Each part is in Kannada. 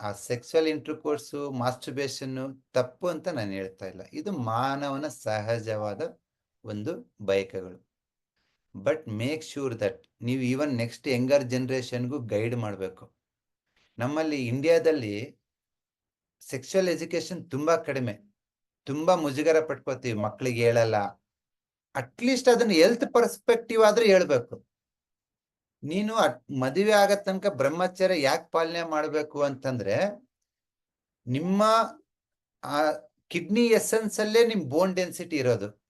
ಆ ಸೆಕ್ಸುವಲ್ ಇಂಟರ್ಕೋರ್ಸು ಮಾಸ್ಟರ್ಬೇಷನ್ನು ತಪ್ಪು ಅಂತ ನಾನು ಹೇಳ್ತಾ ಇಲ್ಲ. ಇದು ಮಾನವನ ಸಹಜವಾದ ಒಂದು ಬಯಕೆಗಳು. ಬಟ್ ಮೇಕ್ ಶೂರ್ ದಟ್ ನೀವು ಈವನ್ ನೆಕ್ಸ್ಟ್ ಯಂಗರ್ ಜನ್ರೇಷನ್ಗೂ ಗೈಡ್ ಮಾಡಬೇಕು. ನಮ್ಮಲ್ಲಿ ಇಂಡಿಯಾದಲ್ಲಿ ಸೆಕ್ಸುವಲ್ ಎಜುಕೇಶನ್ ತುಂಬ ಕಡಿಮೆ. ತುಂಬ ಮುಜುಗರ ಪಟ್ಕೋತೀವಿ. ಮಕ್ಕಳಿಗೆ ಹೇಳಲ್ಲ. ಅಟ್ಲೀಸ್ಟ್ ಅದನ್ನ ಹೆಲ್ತ್ ಪರ್ಸ್ಪೆಕ್ಟಿವ್ ಆದ್ರೂ ಹೇಳ್ಬೇಕು. ನೀನು ಮದುವೆ ಆಗೋ ತನಕ ಬ್ರಹ್ಮಚರ್ಯ ಯಾಕೆ ಪಾಲನೆ ಮಾಡಬೇಕು ಅಂತಂದ್ರೆ, ನಿಮ್ಮ, ಆ, ಕಿಡ್ನಿ ಎಸೆನ್ಸ್ ಅಲ್ಲೇ ನಿಮ್ ಬೋನ್ ಡೆನ್ಸಿಟಿ ಇರೋದು.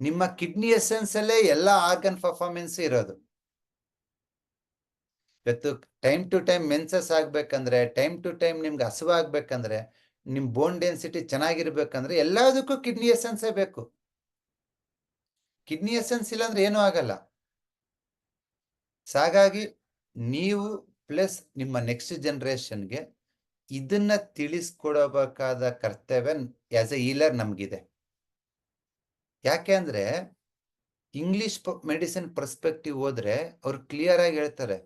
ನಿಮ್ಮ ಕಿಡ್ನಿ ಎಸೆನ್ಸ್ ಅಲ್ಲೇ ಎಲ್ಲಾ ಆರ್ಗನ್ ಪರ್ಫಾರ್ಮೆನ್ಸ್ ಇರೋದು. ಇವತ್ತು ಟೈಮ್ ಟು ಟೈಮ್ ಮೆನ್ಸಸ್ ಆಗ್ಬೇಕಂದ್ರೆ ಟೈಮ್ ಟು ಟೈಮ್ ನಿಮ್ಗೆ ಹಸುವ ಆಗ್ಬೇಕಂದ್ರೆ, ನಿಮ್ ಬೋನ್ ಡೆನ್ಸಿಟಿ ಚೆನ್ನಾಗಿರ್ಬೇಕಂದ್ರೆ ಎಲ್ಲದಕ್ಕೂ ಕಿಡ್ನಿ ಎಸೆನ್ಸೇ ಬೇಕು. ಕಿಡ್ನಿ ಎಸೆನ್ಸ್ ಇಲ್ಲಾಂದ್ರೆ ಏನೂ ಆಗಲ್ಲ. ಸೊ ಹಾಗಾಗಿ ನೀವು ಪ್ಲಸ್ ನಿಮ್ಮ ನೆಕ್ಸ್ಟ್ ಜನ್ರೇಷನ್ಗೆ ಇದನ್ನ ತಿಳಿಸ್ಕೊಡಬೇಕಾದ ಕರ್ತವ್ಯ ಆಸ್ ಎ ಈಲರ್ ನಮಗಿದೆ. ಯಾಕೆ ಅಂದ್ರೆ ಇಂಗ್ಲಿಷ್ ಮೆಡಿಸಿನ್ ಪರ್ಸ್ಪೆಕ್ಟಿವ್ ಹೋದ್ರೆ ಅವ್ರು ಕ್ಲಿಯರ್ ಆಗಿ ಹೇಳ್ತಾರೆ.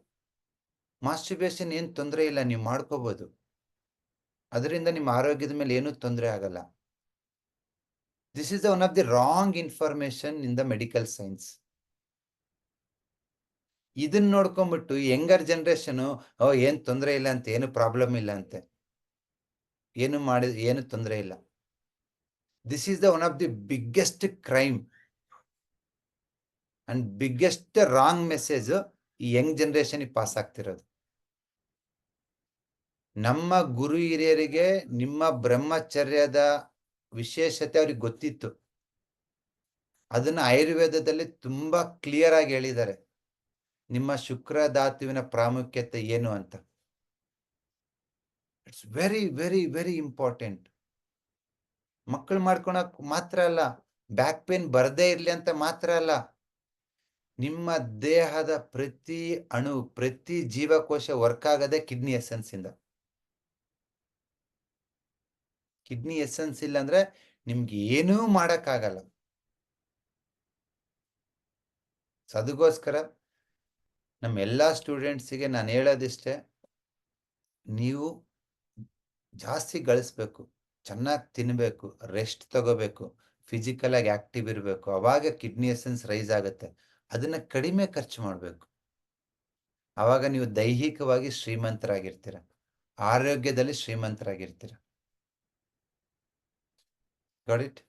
ಮಾಸ್ಟರ್ಬೇಷನ್ ಏನು ತೊಂದರೆ ಇಲ್ಲ, ನೀವು ಮಾಡ್ಕೋಬಹುದು ಅದರಿಂದ ನಿಮ್ಮ ಆರೋಗ್ಯದ ಮೇಲೆ ಏನೂ ತೊಂದರೆ ಆಗಲ್ಲ. This is one of the wrong information in the medical science ಇದನ್ನ ನೋಡ್ಕೊಂಡ್ಬಿಟ್ಟು ಯಂಗರ್ ಜನರೇಷನ್, ಓ, ಏನ್ ತೊಂದರೆ ಇಲ್ಲ ಅಂತ, ಏನು ಪ್ರಾಬ್ಲಮ್ ಇಲ್ಲ ಅಂತೆ. ಏನು ಮಾಡಿ ಏನು ತೊಂದರೆ ಇಲ್ಲ. This is the one of the biggest crime and biggest wrong message ಈ ಯಂಗ್ ಜನರೇಷನ್ ಪಾಸ್ ಆಗ್ತಿರೋದು. ನಮ್ಮ ಗುರು ಹಿರಿಯರಿಗೆ, ನಿಮ್ಮ ಬ್ರಹ್ಮಚರ್ಯದ ವಿಶೇಷತೆ ಅವ್ರಿಗೆ ಗೊತ್ತಿತ್ತು. ಅದನ್ನ ಆಯುರ್ವೇದದಲ್ಲಿ ತುಂಬಾ ಕ್ಲಿಯರ್ ಆಗಿ ಹೇಳಿದ್ದಾರೆ. ನಿಮ್ಮ ಶುಕ್ರ ಧಾತುವಿನ ಪ್ರಾಮುಖ್ಯತೆ ಏನು ಅಂತ? It's very very very important ಮಕ್ಕಳು ಮಾಡ್ಕೊಳಕ್ ಮಾತ್ರ ಅಲ್ಲ ಬ್ಯಾಕ್ ಪೇನ್ ಬರದೇ ಇರ್ಲಿ ಅಂತ ಮಾತ್ರ ಅಲ್ಲ, ನಿಮ್ಮ ದೇಹದ ಪ್ರತಿ ಅಣು, ಪ್ರತಿ ಜೀವಕೋಶ ವರ್ಕ್ ಆಗದೆ ಕಿಡ್ನಿ ಎಸೆನ್ಸ್ ಇಂದ. ಕಿಡ್ನಿ ಎಸೆನ್ಸ್ ಇಲ್ಲ ಅಂದ್ರೆ ನಿಮ್ಗೆ ಏನೂ ಮಾಡಕ್ಕಾಗಲ್ಲ. ಸೊ ಅದಕ್ಕೋಸ್ಕರ ನಮ್ಮ ಎಲ್ಲ ಸ್ಟೂಡೆಂಟ್ಸಿಗೆ ನಾನು ಹೇಳೋದಿಷ್ಟೇ, ನೀವು ಜಾಸ್ತಿ ಗಳಿಸ್ಬೇಕು, ಚೆನ್ನಾಗಿ ತಿನ್ನಬೇಕು ರೆಸ್ಟ್ ತಗೋಬೇಕು ಫಿಸಿಕಲಾಗಿ ಆಗಿ ಆಕ್ಟಿವ್ ಇರಬೇಕು, ಅವಾಗ ಕಿಡ್ನಿ ಎಸೆನ್ಸ್ ರೈಸ್ ಆಗುತ್ತೆ, ಅದನ್ನ ಕಡಿಮೆ ಖರ್ಚು ಮಾಡಬೇಕು. ಆವಾಗ ನೀವು ದೈಹಿಕವಾಗಿ ಶ್ರೀಮಂತರಾಗಿರ್ತೀರ, ಆರೋಗ್ಯದಲ್ಲಿ ಶ್ರೀಮಂತರಾಗಿರ್ತೀರ. ಗಾಡಿಟ್